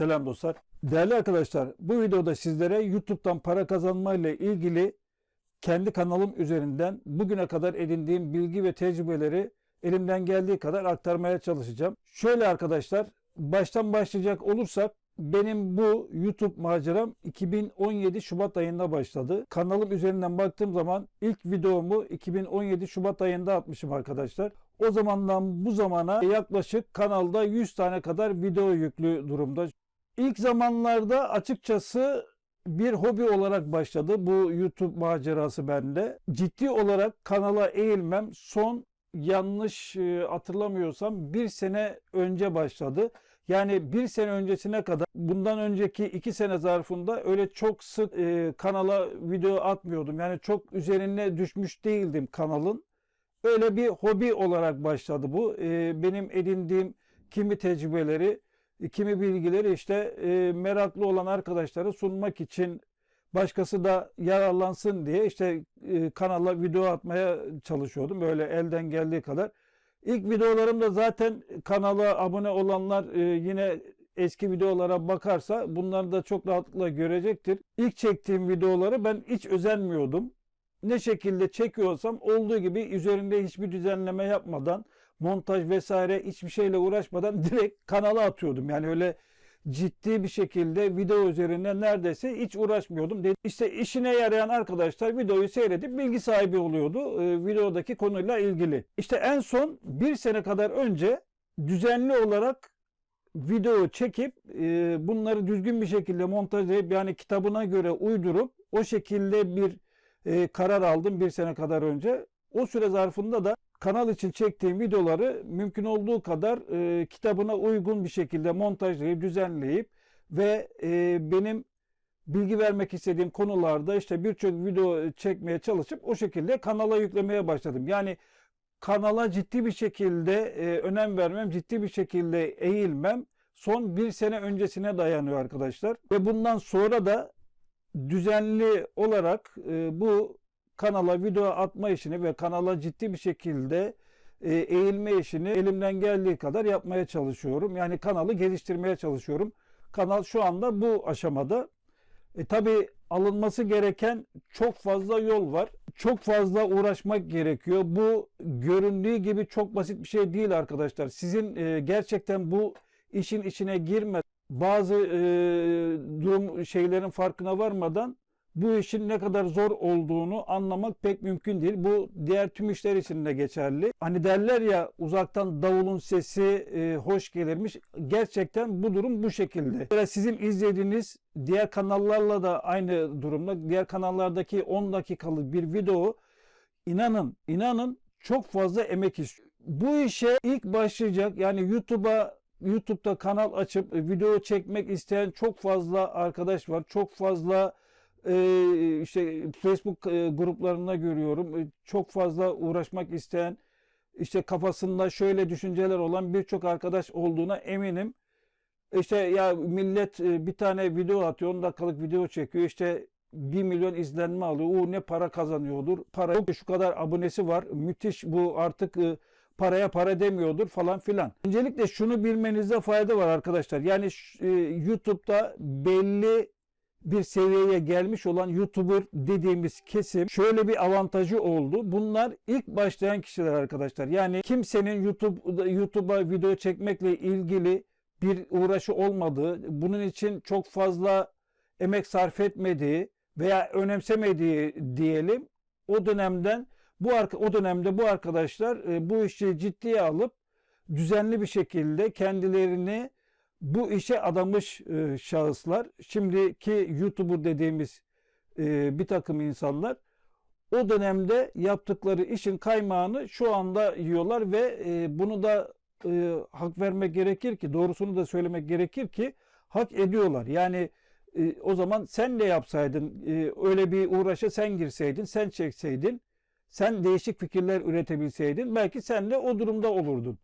Selam dostlar. Değerli arkadaşlar, bu videoda sizlere YouTube'dan para kazanma ile ilgili kendi kanalım üzerinden bugüne kadar edindiğim bilgi ve tecrübeleri elimden geldiği kadar aktarmaya çalışacağım. Şöyle arkadaşlar, baştan başlayacak olursak benim bu YouTube maceram 2017 Şubat ayında başladı. Kanalım üzerinden baktığım zaman ilk videomu 2017 Şubat ayında atmışım arkadaşlar. O zamandan bu zamana yaklaşık kanalda 100 tane kadar video yüklü durumda. İlk zamanlarda açıkçası bir hobi olarak başladı bu YouTube macerası bende. Ciddi olarak kanala eğilmem son yanlış e, hatırlamıyorsam bir sene önce başladı. Yani bir sene öncesine kadar bundan önceki iki sene zarfında öyle çok sık e, kanala video atmıyordum. Yani çok üzerine düşmüş değildim kanalın. Öyle bir hobi olarak başladı bu. E, benim edindiğim kimi tecrübeleri, kimi bilgileri işte e, meraklı olan arkadaşlara sunmak için başkası da yararlansın diye işte e, kanala video atmaya çalışıyordum. Böyle elden geldiği kadar. İlk videolarımda zaten kanala abone olanlar e, yine eski videolara bakarsa bunları da çok rahatlıkla görecektir. İlk çektiğim videoları ben hiç özenmiyordum. Ne şekilde çekiyorsam olduğu gibi üzerinde hiçbir düzenleme yapmadan montaj vesaire hiçbir şeyle uğraşmadan direkt kanala atıyordum. Yani öyle ciddi bir şekilde video üzerine neredeyse hiç uğraşmıyordum. İşte işine yarayan arkadaşlar videoyu seyredip bilgi sahibi oluyordu e, videodaki konuyla ilgili. İşte en son bir sene kadar önce düzenli olarak video çekip e, bunları düzgün bir şekilde montajlayıp yani kitabına göre uydurup o şekilde bir e, karar aldım bir sene kadar önce. O süre zarfında da kanal için çektiğim videoları mümkün olduğu kadar e, kitabına uygun bir şekilde montajlayıp düzenleyip ve e, benim bilgi vermek istediğim konularda işte birçok video çekmeye çalışıp o şekilde kanala yüklemeye başladım. Yani kanala ciddi bir şekilde e, önem vermem, ciddi bir şekilde eğilmem son bir sene öncesine dayanıyor arkadaşlar. Ve bundan sonra da düzenli olarak e, bu kanala video atma işini ve kanala ciddi bir şekilde e, eğilme işini elimden geldiği kadar yapmaya çalışıyorum. Yani kanalı geliştirmeye çalışıyorum. Kanal şu anda bu aşamada. E, tabii alınması gereken çok fazla yol var. Çok fazla uğraşmak gerekiyor. Bu göründüğü gibi çok basit bir şey değil arkadaşlar. Sizin e, gerçekten bu işin içine girme bazı e, durum şeylerin farkına varmadan bu işin ne kadar zor olduğunu anlamak pek mümkün değil. Bu diğer tüm işler için de geçerli. Hani derler ya uzaktan davulun sesi e, hoş gelirmiş. Gerçekten bu durum bu şekilde. Mesela sizin izlediğiniz diğer kanallarla da aynı durumda. Diğer kanallardaki 10 dakikalık bir video inanın inanın çok fazla emek istiyor. Bu işe ilk başlayacak yani YouTube'a YouTube'da kanal açıp video çekmek isteyen çok fazla arkadaş var. Çok fazla e, işte Facebook e, gruplarında görüyorum. E, çok fazla uğraşmak isteyen işte kafasında şöyle düşünceler olan birçok arkadaş olduğuna eminim. İşte ya millet e, bir tane video atıyor, 10 dakikalık video çekiyor. İşte 1 milyon izlenme alıyor. O ne para kazanıyordur. Para yok. Şu kadar abonesi var. Müthiş bu artık e, paraya para demiyordur falan filan. Öncelikle şunu bilmenizde fayda var arkadaşlar. Yani YouTube'da belli bir seviyeye gelmiş olan YouTuber dediğimiz kesim şöyle bir avantajı oldu. Bunlar ilk başlayan kişiler arkadaşlar. Yani kimsenin YouTube YouTube'a video çekmekle ilgili bir uğraşı olmadığı, bunun için çok fazla emek sarf etmediği veya önemsemediği diyelim o dönemden bu o dönemde bu arkadaşlar e, bu işi ciddiye alıp düzenli bir şekilde kendilerini bu işe adamış e, şahıslar, şimdiki YouTuber dediğimiz e, bir takım insanlar o dönemde yaptıkları işin kaymağını şu anda yiyorlar ve e, bunu da e, hak vermek gerekir ki, doğrusunu da söylemek gerekir ki hak ediyorlar. Yani e, o zaman sen de yapsaydın, e, öyle bir uğraşa sen girseydin, sen çekseydin, sen değişik fikirler üretebilseydin belki sen de o durumda olurdun.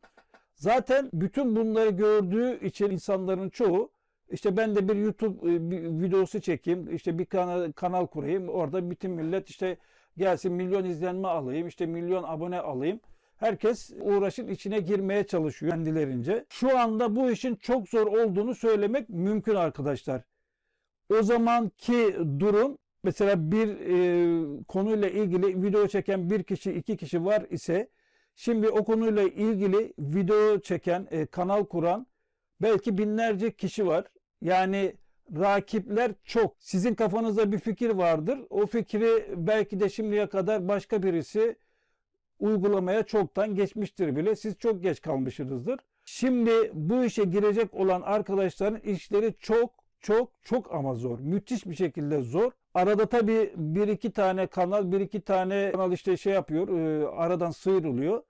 Zaten bütün bunları gördüğü için insanların çoğu işte ben de bir YouTube e, videosu çekeyim, işte bir kanal, kanal kurayım, orada bütün millet işte gelsin milyon izlenme alayım, işte milyon abone alayım. Herkes uğraşın içine girmeye çalışıyor kendilerince. Şu anda bu işin çok zor olduğunu söylemek mümkün arkadaşlar. O zamanki durum mesela bir e, konuyla ilgili video çeken bir kişi iki kişi var ise şimdi o konuyla ilgili video çeken e, kanal kuran belki binlerce kişi var. Yani rakipler çok. Sizin kafanızda bir fikir vardır. O fikri belki de şimdiye kadar başka birisi uygulamaya çoktan geçmiştir bile. Siz çok geç kalmışsınızdır. Şimdi bu işe girecek olan arkadaşların işleri çok çok çok ama zor. Müthiş bir şekilde zor. Arada tabii bir iki tane kanal, bir iki tane kanal işte şey yapıyor, e, aradan sıyrılıyor.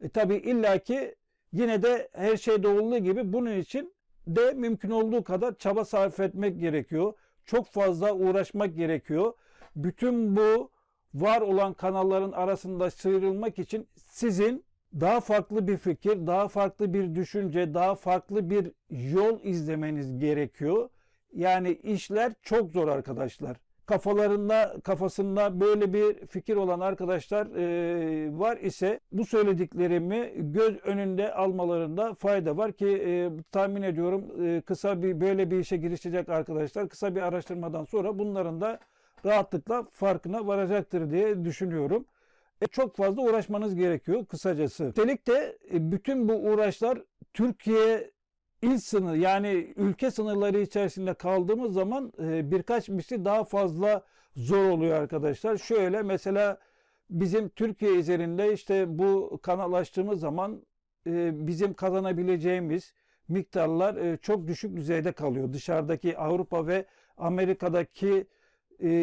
E tabii illaki yine de her şeyde olduğu gibi bunun için de mümkün olduğu kadar çaba sarf etmek gerekiyor. Çok fazla uğraşmak gerekiyor. Bütün bu var olan kanalların arasında sıyrılmak için sizin daha farklı bir fikir, daha farklı bir düşünce, daha farklı bir yol izlemeniz gerekiyor. Yani işler çok zor arkadaşlar. Kafalarında, kafasında böyle bir fikir olan arkadaşlar e, var ise bu söylediklerimi göz önünde almalarında fayda var ki e, tahmin ediyorum e, kısa bir böyle bir işe girişecek arkadaşlar kısa bir araştırmadan sonra bunların da rahatlıkla farkına varacaktır diye düşünüyorum. E, çok fazla uğraşmanız gerekiyor kısacası. Üstelik de e, bütün bu uğraşlar Türkiye il sınır yani ülke sınırları içerisinde kaldığımız zaman e, birkaç misli daha fazla zor oluyor arkadaşlar. Şöyle mesela bizim Türkiye üzerinde işte bu kanal açtığımız zaman e, bizim kazanabileceğimiz miktarlar e, çok düşük düzeyde kalıyor. Dışarıdaki Avrupa ve Amerika'daki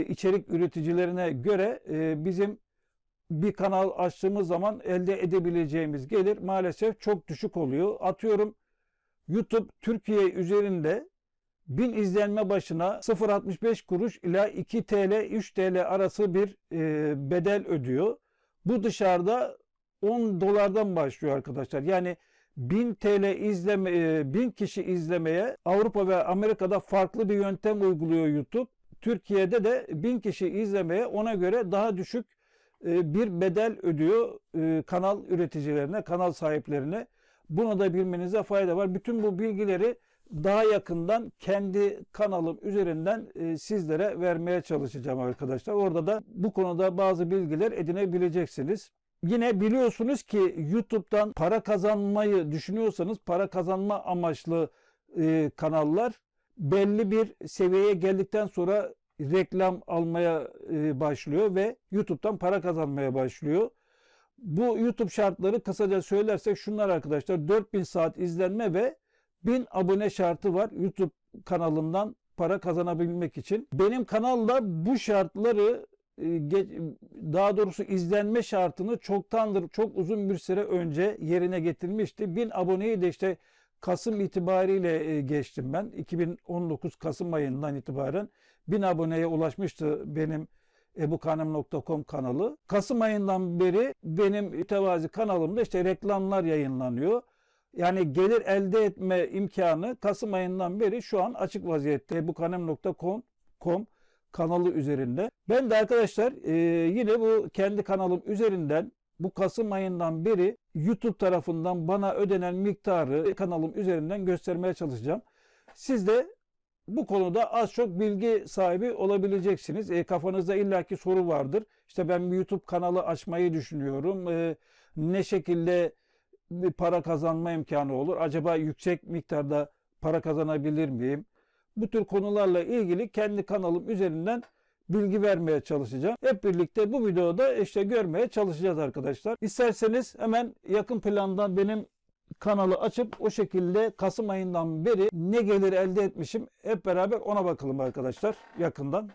içerik üreticilerine göre bizim bir kanal açtığımız zaman elde edebileceğimiz gelir maalesef çok düşük oluyor. Atıyorum YouTube Türkiye üzerinde 1000 izlenme başına 0.65 kuruş ila 2 TL 3 TL arası bir e, bedel ödüyor. Bu dışarıda 10 dolardan başlıyor arkadaşlar. Yani 1000 TL izleme, e, 1000 kişi izlemeye Avrupa ve Amerika'da farklı bir yöntem uyguluyor YouTube. Türkiye'de de 1000 kişi izlemeye ona göre daha düşük e, bir bedel ödüyor e, kanal üreticilerine, kanal sahiplerine. Bunu da bilmenize fayda var. Bütün bu bilgileri daha yakından kendi kanalım üzerinden e, sizlere vermeye çalışacağım arkadaşlar. Orada da bu konuda bazı bilgiler edinebileceksiniz. Yine biliyorsunuz ki YouTube'dan para kazanmayı düşünüyorsanız para kazanma amaçlı e, kanallar belli bir seviyeye geldikten sonra reklam almaya e, başlıyor ve YouTube'dan para kazanmaya başlıyor. Bu YouTube şartları kısaca söylersek şunlar arkadaşlar 4000 saat izlenme ve 1000 abone şartı var YouTube kanalından para kazanabilmek için. Benim kanalda bu şartları e, daha doğrusu izlenme şartını çoktandır çok uzun bir süre önce yerine getirmişti. 1000 aboneyi de işte Kasım itibariyle e, geçtim ben. 2019 Kasım ayından itibaren 1000 aboneye ulaşmıştı benim ebukanem.com kanalı. Kasım ayından beri benim mütevazi kanalımda işte reklamlar yayınlanıyor. Yani gelir elde etme imkanı Kasım ayından beri şu an açık vaziyette ebukanem.com kanalı üzerinde. Ben de arkadaşlar e, yine bu kendi kanalım üzerinden bu Kasım ayından beri YouTube tarafından bana ödenen miktarı kanalım üzerinden göstermeye çalışacağım. Siz de bu konuda az çok bilgi sahibi olabileceksiniz. E, kafanızda illaki soru vardır. İşte ben bir YouTube kanalı açmayı düşünüyorum. E, ne şekilde bir para kazanma imkanı olur? Acaba yüksek miktarda para kazanabilir miyim? Bu tür konularla ilgili kendi kanalım üzerinden bilgi vermeye çalışacağım. Hep birlikte bu videoda işte görmeye çalışacağız arkadaşlar. İsterseniz hemen yakın plandan benim kanalı açıp o şekilde Kasım ayından beri ne gelir elde etmişim hep beraber ona bakalım arkadaşlar yakından.